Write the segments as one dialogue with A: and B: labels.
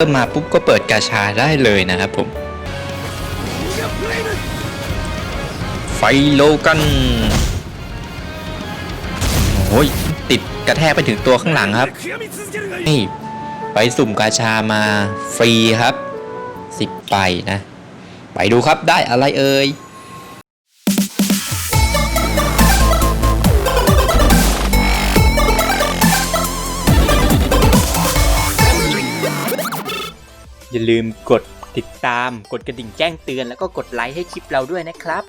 A: เริ่มมาปุ๊บก็เปิดกาชาได้เลยนะครับผม ไฟโลกันโอ้ยติดกระแทกไปถึงตัวข้างหลังครับ นี่ไปสุ่มกาชามาฟรีครับ สิบไปนะ ไปดูครับได้อะไรเอ่ย
B: อย่าลืมกดติดตาม กดกระดิ่งแจ้งเตือน แล้วก็กดไลค์ให้คลิปเราด้วยนะครับ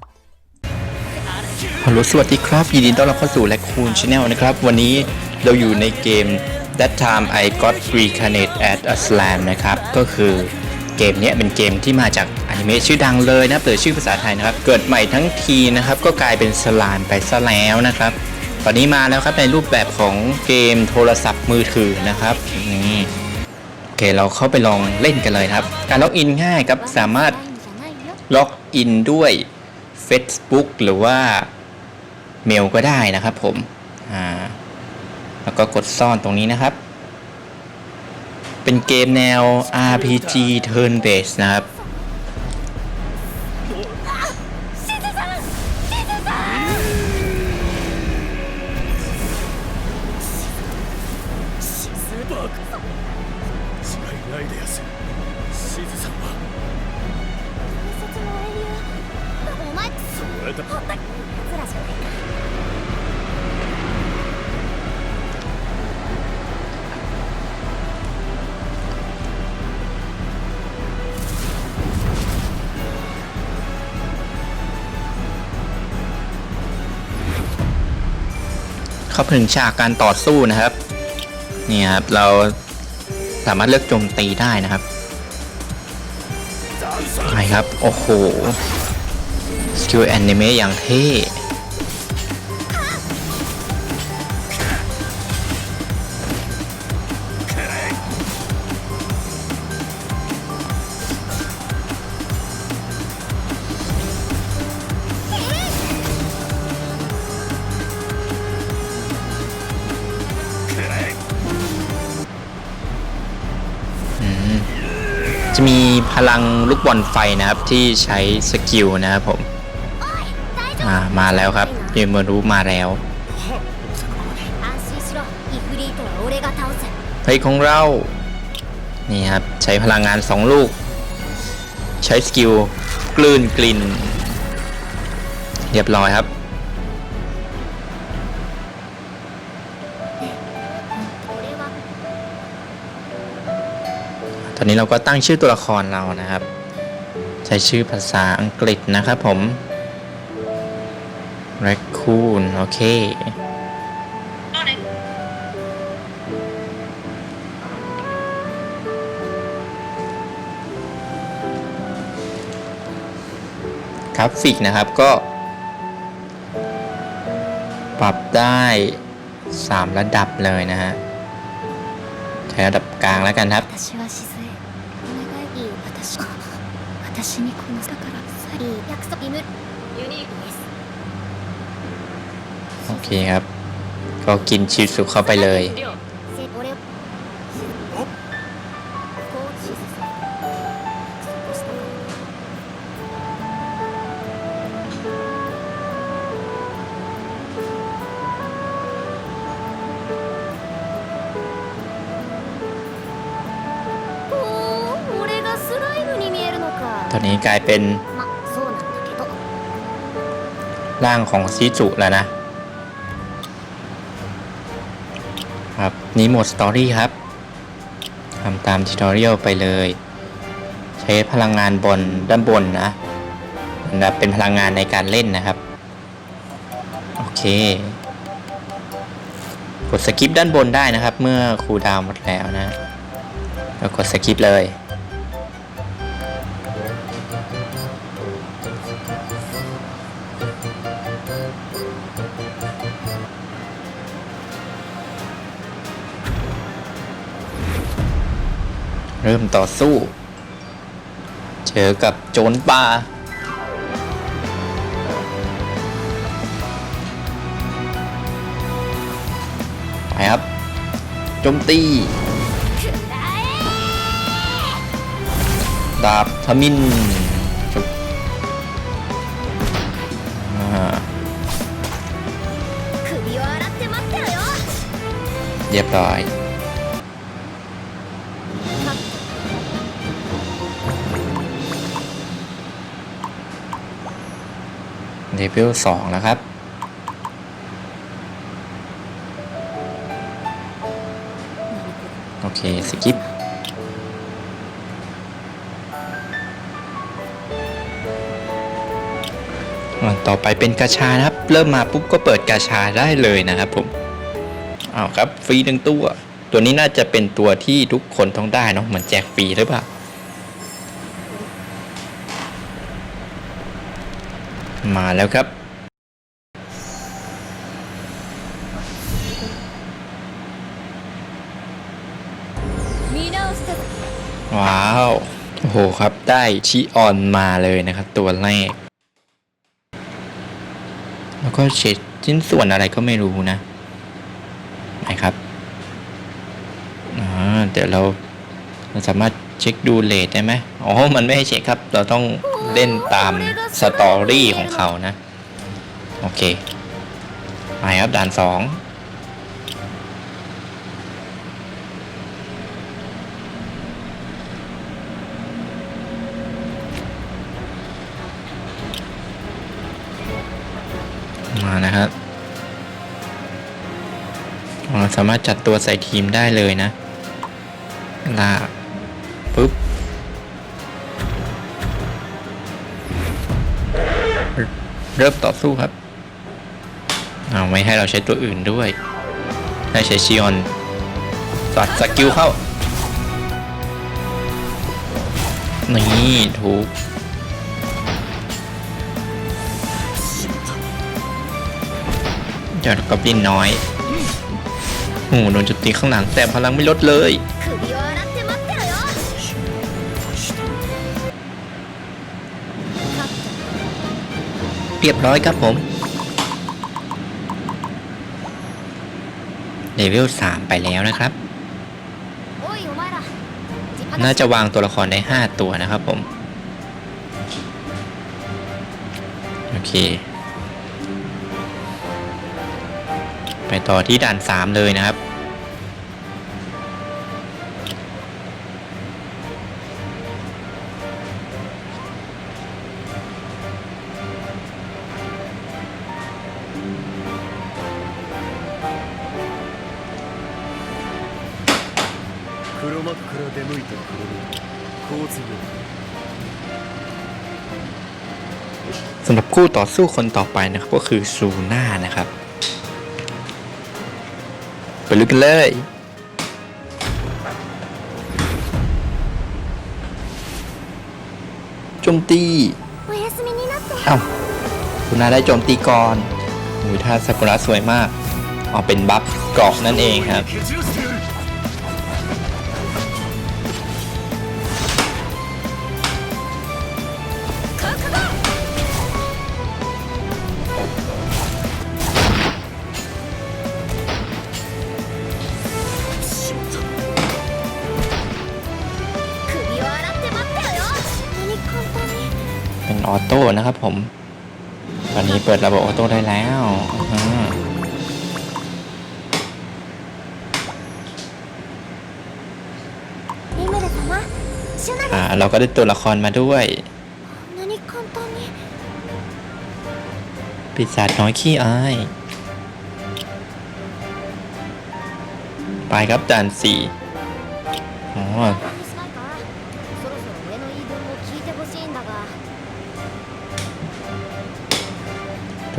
A: ฮัลโหลสวัสดีครับ ยินดีต้อนรับเข้าสู่แลคคูนชาแนลนะครับ วันนี้เราอยู่ในเกม That Time I Got Reincarnated as a Slam นะครับ ก็คือเกมนี้เป็นเกมที่มาจากอนิเมะชื่อดังเลยนะเปิดชื่อภาษาไทยนะครับ เกิดใหม่ทั้งทีนะครับ ก็กลายเป็นสลามไปซะแล้วนะครับ ตอนนี้มาแล้วครับในรูปแบบของเกมโทรศัพท์มือถือนะครับนี่ เคเราเข้าไปลองเล่นกันเลยครับ การล็อกอินง่ายครับสามารถล็อกอินด้วย Facebook หรือว่าเมลก็ได้นะครับผมอ่าแล้วก็กดซ่อนตรงนี้นะครับ เป็นเกมแนว RPG turn based นะครับ
C: ないでやすしずさんは
D: お前
C: それだ
D: ほんとに奴らじゃないか
A: เข้าถึงฉากการต่อสู้นะครับ นี่ครับ เรา สามารถเลือกโจมตีได้นะครับใช่ครับ โอ้โห สกิลแอนิเมะอย่างเท่ พลังลูกบอลไฟนะครับที่ใช้สกิลนะครับผมอ่ามาแล้วครับเยมารู้มาแล้วเฮ้ยของเรา นี่ครับ ใช้พลังงานสองลูก ใช้สกิลกลืนกลิ่น เรียบร้อยครับ ตอนนี้เราก็ตั้งชื่อตัวละครเรานะครับ ใช้ชื่อภาษาอังกฤษนะครับผม Raccoon โอเค กราฟิกนะครับก็ปรับได้ 3 ระดับเลยนะฮะ ใช้ระดับกลางแล้วกันครับ
D: 私にこのだからさいい約束イムユニークです
A: โอเคครับ ก็กินชิสุเข้าไปเลย กลายเป็นร่างของซีจุแล้วนะครับนี้หมดสตอรี่ครับทำตามทิวทอเรียลไปเลย ใช้พลังงานบนด้านบนนะนะเป็นพลังงานในการเล่นนะครับ โอเค กดสกิปด้านบนได้นะครับ เมื่อครูดาวหมดแล้วนะแล้วกดสกิปเลย เริ่มต่อสู้ เจอกับโจรป่าไปครับโจมตี ดาบทมินจบเรียบร้อย เลเวลสองแล้วครับ โอเค สกิปต่อไปเป็นกาชานะครับ เริ่มมาปุ๊บก็เปิดกาชาได้เลยนะครับผมเอาครับ ฟรีหนึ่งตัว ตัวนี้น่าจะเป็นตัวที่ทุกคนต้องได้เนาะเหมือนแจกฟรีหรือเปล่า มาแล้วครับ ว้าว โอ้โหครับ ได้ชิออนมาเลยนะครับ ตัวแรก แล้วก็เฉดชิ้นส่วนอะไรก็ไม่รู้นะนะครับเดี๋ยวเราเราสามารถเช็คดูเลทได้ไหมอ๋อ มันไม่ให้เช็คครับ เราต้อง เล่นตามสตอรี่ของเขานะ โอเคไปครับด่านสองมานะครับเราสามารถจัดตัวใส่ทีมได้เลยนะลา เริ่มต่อสู้ครับเอาไม่ให้เราใช้ตัวอื่นด้วย ให้ใช้ชิออนสัดสกิลเข้า นี่ถูกยอดกอบลินน้อยโอ้โหโดนจุดตีข้างหลังแต่พลังไม่ลดเลย เรียบร้อยครับผมเลเวล3ไปแล้วนะครับ น่าจะวางตัวละครได้ 5 ตัวนะครับผม โอเค ไปต่อที่ด่าน 3 เลยนะครับ
C: 黒幕から出向いた黒目交通部
A: สำหรับคู่ต่อสู้คนต่อไปนะครับก็คือซูน่านะครับ ไปลุยกันเลย โจมตี
D: おやすみになって
A: เอ้าซูน่าได้โจมตีก่อนอุ้ยท่าซากุระสวยมากเอาเป็นบัฟเกราะนั่นเองครับ นะครับผม ตอนนี้เปิดระบบออโต้ได้แล้วอ่าเราก็ได้ตัวละครมาด้วยปีศาจน้อยขี้อายไปครับด่านสี่อ๋อ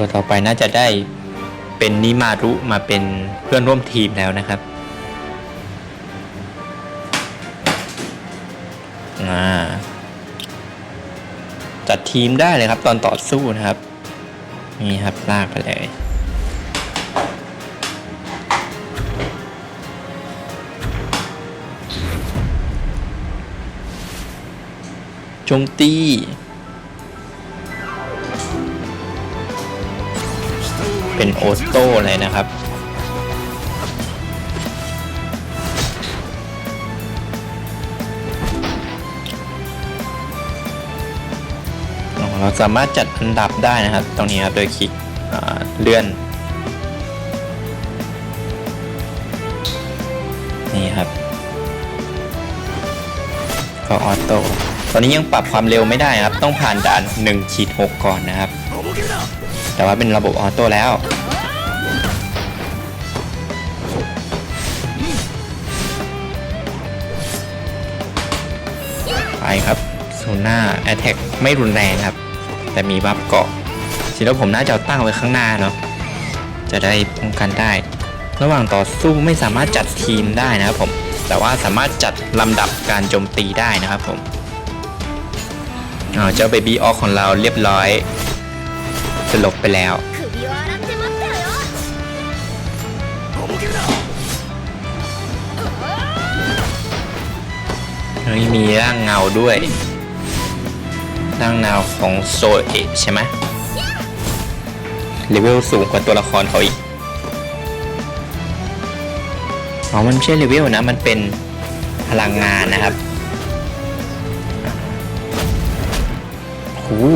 A: ตัวต่อไปน่าจะได้เป็นนิมารุมาเป็นเพื่อนร่วมทีมแล้วนะครับจัดทีมได้เลยครับ ตอนต่อสู้นะครับ นี่ครับลากไปเลยจมตี เป็นโอโต้เลยนะครับ เราสามารถจัดอันดับได้นะครับ ตรงนี้ครับ โดยคลิกเลื่อน นี่ครับ ก็ออโต้ตอนนี้ยังปรับความเร็วไม่ได้ครับ ต้องผ่านด่าน1ขีด6ก่อนนะครับ แต่ว่าเป็นระบบออโต้แล้วไปครับโซน่าแอตแทกไม่รุนแรงครับ แต่มีบัฟเกาะจริแล้วผมน่าจะตั้งไว้ข้างหน้าเนาะจะได้ป้องกันได้ ระหว่างต่อสู้ไม่สามารถจัดทีมได้นะครับผมแต่ว่าสามารถจัดลำดับการโจมตีได้นะครับผมเจ้าเบบี้ออกของเราเรียบร้อย สลบไปแล้ว นี่มีร่างเงาด้วย ร่างเงาของโซเอะใช่ไหมเลเวลสูงกว่าตัวละครเขาอีก อ๋อ มันไม่ใช่เลเวลนะ มันเป็นพลังงานนะครับโอ้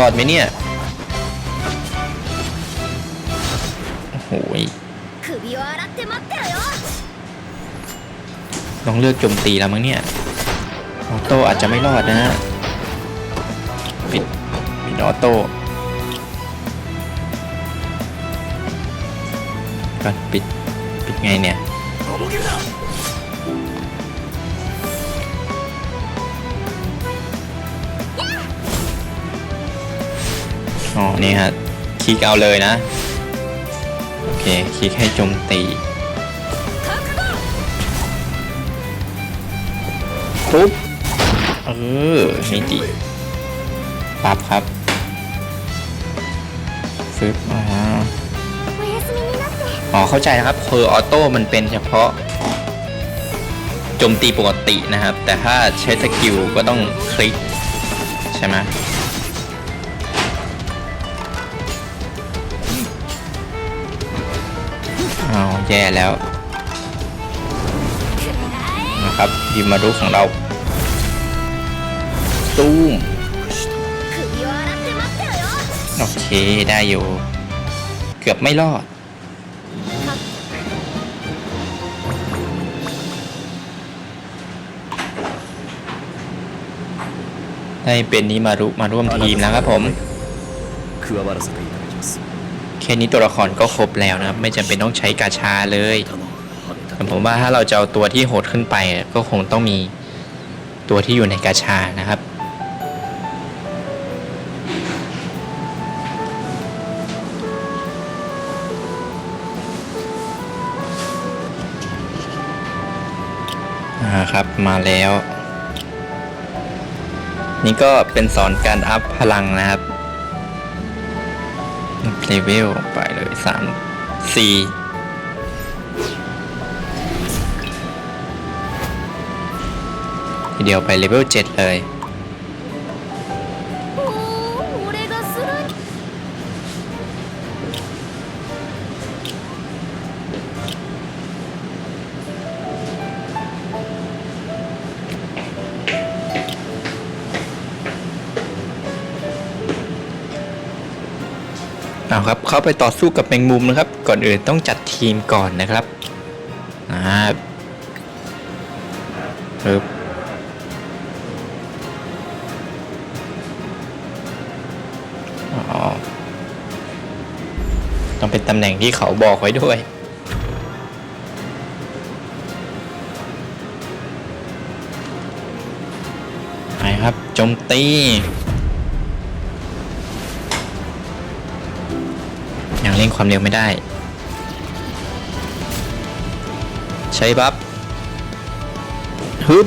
A: รอดไหมเนี่ยโอ้ยลองเลือกโจมตีแล้วมั้งเนี่ยออโต้อาจจะไม่รอดนะฮะปิดปิดออโต้ก่อนปิด ปิดไงเนี่ย อ๋อ นี่ฮะ คลิกเอาเลยนะ โอเค คลิกให้โจมตีปุ๊บเออนี่ดีปับครับฟึบอ่าอ๋อ เข้าใจนะครับเพอร์ออโต้มันเป็นเฉพาะโจมตีปกตินะครับ แต่ถ้าใช้สกิลก็ต้องคลิก ใช่ไหม แย่แล้วนะครับยิมมารุของเราตูมโอเคได้อยู่ เกือบไม่รอดได้เป็นนิมารุมาร่วมทีมแล้วครับผม
C: คือว่าเรา
A: แค่นี้ตัวละครก็ครบแล้วนะครับ ไม่จำเป็นต้องใช้กาชาเลยแต่ผมว่าถ้าเราจะเอาตัวที่โหดขึ้นไปก็คงต้องมีตัวที่อยู่ในกาชานะครับอ่าครับมาแล้ว นี่ก็เป็นสอนการอัพพลังนะครับ เลเวลไปเลยสามสี่เดียวไปเลเวลเจ็ดเลย ครับ เข้าไปต่อสู้กับแมงมุมนะครับ ก่อนอื่นต้องจัดทีมก่อนนะครับอ่าปึ๊บอ๋อต้องเป็นตำแหน่งที่เขาบอกไว้ด้วยไปครับโจมตี เร่งความเร็วไม่ได้ ใช้บัฟฮึบ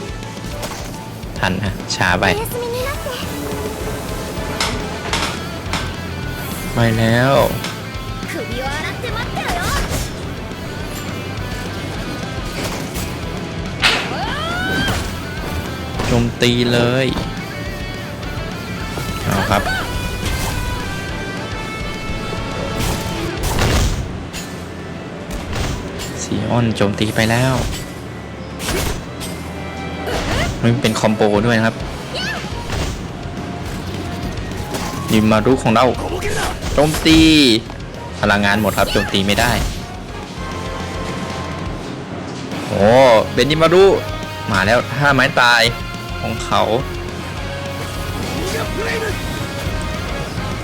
A: ทันนะช้าไปไปแล้วโจมตีเลย เอาครับ สีออนโจมตีไปแล้วมันเป็นคอมโบด้วยนะครับนิมารุของเราโจมตี พลังงานหมดครับโจมตีไม่ได้โอ้เบนนิมารุมาแล้วห้าไม้ตายของเขา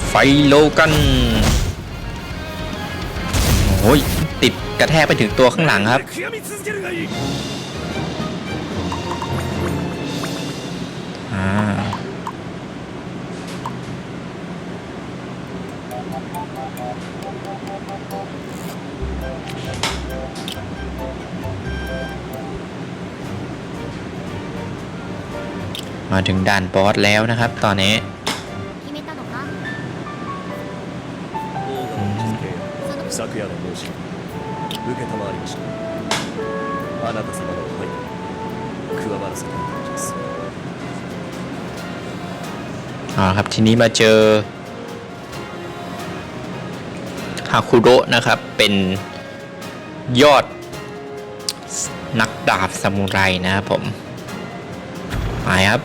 A: ไฟโลกันโอ้ย กระแทกไปถึงตัวข้างหลังครับ
C: 悔やみ続けるがいい
A: อ่า มาถึงด่านบอสแล้วนะครับ ตอนนี้
D: 決めたのか
C: オーガの日付昨夜の申し 受けたまわりましたあなた様の配下加わらせていただきます
A: เอาละครับทีนี้มาเจอฮาคุโระนะครับ เป็นยอดนักดาบซามูไรนะครับผมไปครับ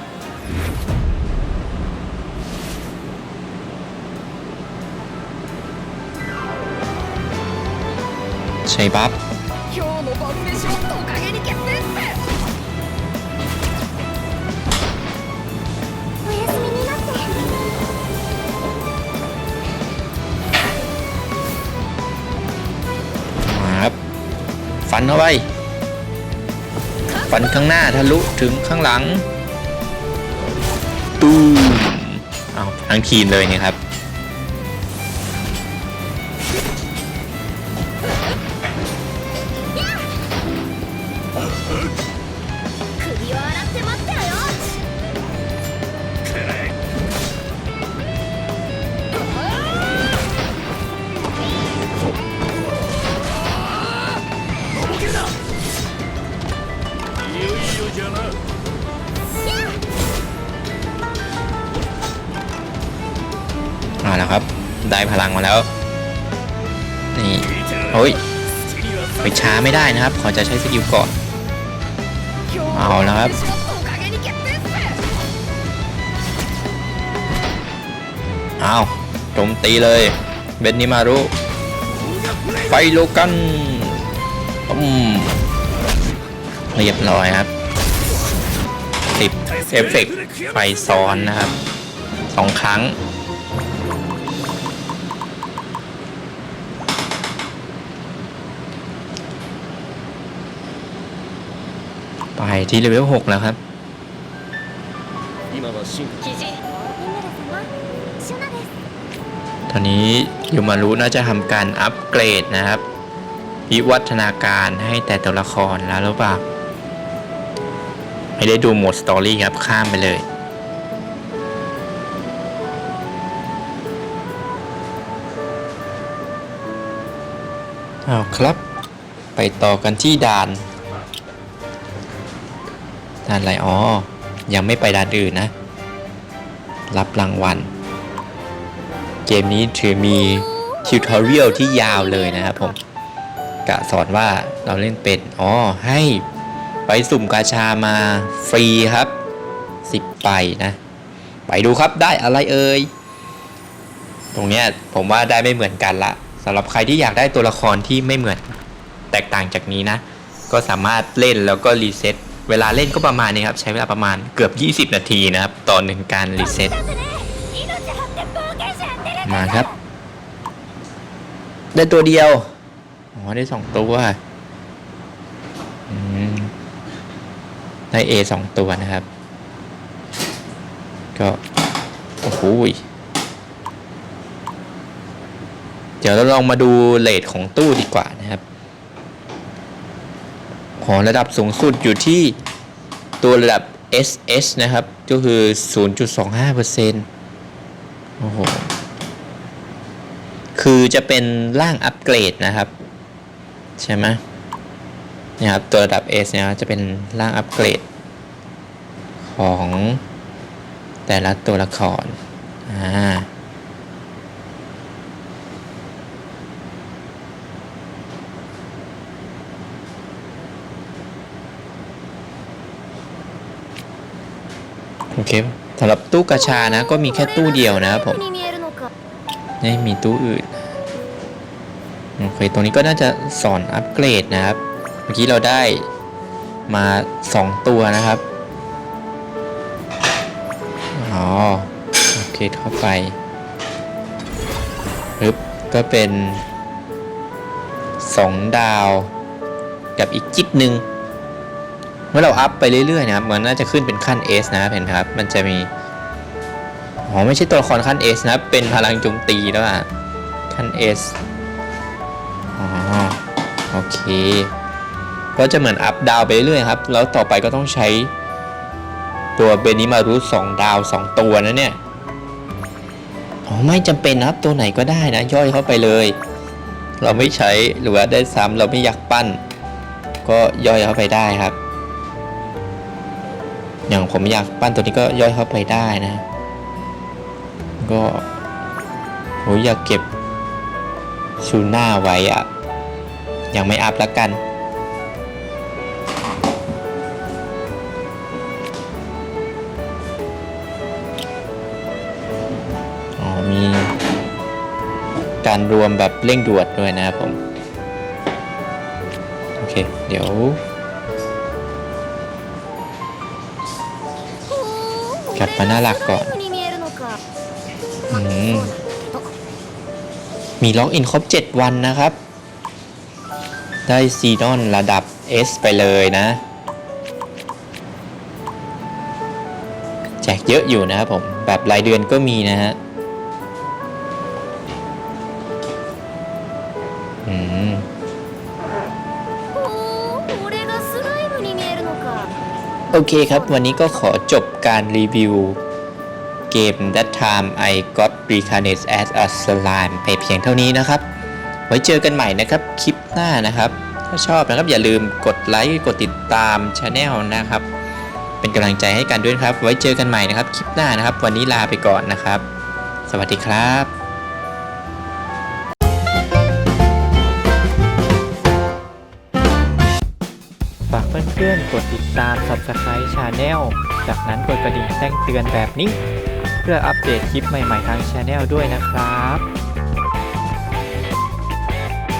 D: って
A: มาครับฟันเข้าไปฟันข้างหน้าทะลุถึงข้างหลังตูมเอาทั้งทีมเลยเนี่ยครับ ช้าไม่ได้นะครับ ขอจะใช้สกิลก่อน เอาแล้วครับ เอาโจมตีเลย เบนนิมารุ ไฟโลกันอืมเรียบร้อยครับติดเอฟเฟกไฟซ้อนนะครับสองครั้ง ไปที่เลเวล6แล้วครับตอนนี้ยูมารุน่าจะทำการอัปเกรดนะครับวิวัฒนาการให้แต่ตัวละครแล้วหรือเปล่าไม่ได้ดูโหมดสตอรี่ครับข้ามไปเลยเอาครับ ไปต่อกันที่ด่าน ด่านอะไรอ๋อ ยังไม่ไปด่านอื่นนะ รับรางวัล เกมนี้ถือมีทิวทอเรียลที่ยาวเลยนะครับผมกะสอนว่าเราเล่นเป็น อ๋อ ให้ไปสุ่มกาชามาฟรีครับ 10ใบนะ ไปดูครับได้อะไรเอ่ย ตรงเนี้ยผมว่าได้ไม่เหมือนกันละสำหรับใครที่อยากได้ตัวละครที่ไม่เหมือนแตกต่างจากนี้นะ ก็สามารถเล่นแล้วก็รีเซ็ต เวลาเล่นก็ประมาณนี้ครับ ใช้เวลาประมาณเกือบ 20 นาทีนะครับ ต่อหนึ่งการรีเซ็ตมาครับ ได้ตัวเดียว อ๋อ ได้สองตัวได้เอสองตัวนะครับ ก็ โอ้โหเดี๋ยวเราลองมาดูเลทของตู้ดีกว่านะครับ ของระดับสูงสุดอยู่ที่ตัวระดับ SS นะครับ ก็คือ 0.25%โอ้โห คือจะเป็นร่างอัปเกรดนะครับ ใช่ไหมนี่ยครับ ตัวระดับ S เนี่ยจะเป็นร่างอัปเกรด ของแต่ละตัวละคร อ่าโอเคปะ สำหรับตู้กระชานะ ก็มีแค่ตู้เดียวนะครับผมไม่มีตู้อื่นโอเคตรงนี้ก็น่าจะสอนอัปเกรดนะครับ เมื่อกี้เราได้มา 2 ตัวนะครับอ๋อโอเคเข้าไปปึ๊บก็เป็น 2 ดาว กับอีกจิ๊บหนึ่ง มื่อเราอัพไปเรื่อยๆนะครับมันน่าจะขึ้นเป็นขั้น S นะเห็นครับ มันจะมีอ๋อไม่ใช่ตัวละครขั้น S นะเป็นพลังโจมตีแล้วอะขั้น S อ๋อโอเค ก็จะเหมือนอัพดาวไปเรื่อยๆครับ แล้วต่อไปก็ต้องใช้ตัวเบนิมารุสองดาวสองตัวนะเนี่ยอ๋อไม่จำเป็นนะครับตัวไหนก็ได้นะ ย่อยเข้าไปเลย เราไม่ใช้หรือว่าได้ซ้ำเราไม่อยากปั้น ก็ย่อยเข้าไปได้ครับ อย่างผมอยากปั้นตัวนี้ก็ย่อยเข้าไปได้นะ ก็โหอยากเก็บชูน่าไว้อะยังไม่อัพแล้วกัน อ๋อมีการรวมแบบเร่งด่วนด้วยนะครับผม โอเค เดี๋ยวัดมาหน้าหลักก่อน มีล็อกอินครบ 7 วันนะครับ ได้ซีดอนระดับ S ไปเลยนะ แจกเยอะอยู่นะครับผม แบบรายเดือนก็มีนะฮะ โอเคครับ วันนี้ก็ขอจบการรีวิวเกม That Time I Got Reincarnated as a Slime ไปเพียงเท่านี้นะครับ ไว้เจอกันใหม่นะครับ คลิปหน้านะครับ ถ้าชอบนะครับอย่าลืมกดไลค์กดติดตามช anel นะครับ เป็นกำลังใจให้กันด้วยครับ ไว้เจอกันใหม่นะครับ คลิปหน้านะครับ วันนี้ลาไปก่อนนะครับ สวัสดีครับ
B: พื่อนๆ กดติดตาม Subscribe Channel จากนั้นกดกระดิ่งแจ้งเตือนแบบนี้ เพื่ออัปเดตคลิปใหม่ๆทาง Channel ด้วยนะครับ